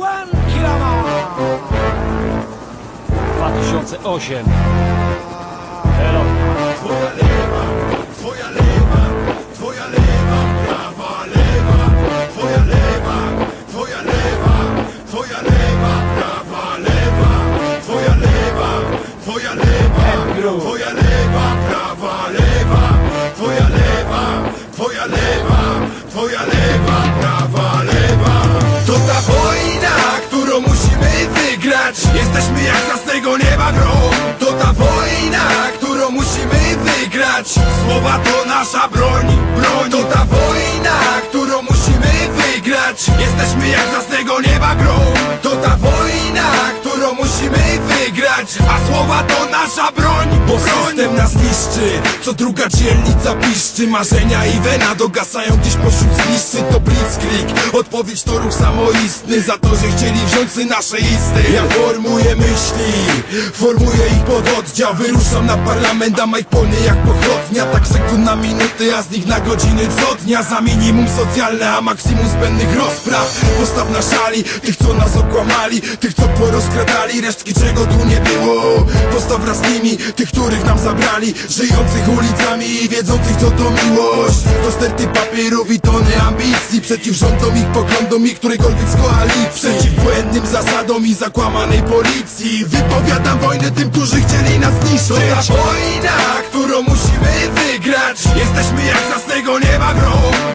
Juan Kilama! 2008 Elo. Twoja lewa, twoja lewa, twoja lewa, prawa lewa, twoja lewa, twoja lewa, twoja lewa, prawa lewa, twoja lewa, twoja lewa, twoja lewa, prawa lewa, twoja lewa, twoja lewa, twoja lewa, Jesteśmy jak z jasnego nieba grom. To ta wojna, którą musimy wygrać. Słowa to nasza broń, broń. To ta wojna, którą musimy wygrać. Jesteśmy jak z jasnego nieba grom. To ta wojna, A słowa to nasza broń, bo system nas niszczy. Co druga dzielnica piszczy. Marzenia i wena dogasają gdzieś pośród zniszczy. To blitzkrieg, odpowiedź to ruch samoistny. Za to, że chcieli wziąć sy nasze isty. Ja formuję myśli, formuję ich pod oddział. Wyruszam na parlament, a Mike jak pochodnia. Tak sekund na minuty, a z nich na godziny co dnia. Za minimum socjalne, a maksimum zbędnych rozpraw. Postaw na szali tych, co nas okłamali, tych, co porozkradali, resztki czego tu nie było. Postaw wraz z nimi tych, których nam zabrali, żyjących ulicami i wiedzących, co to miłość. To sterty papierów i tony ambicji, przeciw rządom ich poglądom i którejkolwiek z koalicji. Przeciw błędnym zasadom i zakłamanej policji. Wypowiadam wojnę tym, którzy chcieli nas zniszczyć. To wojna,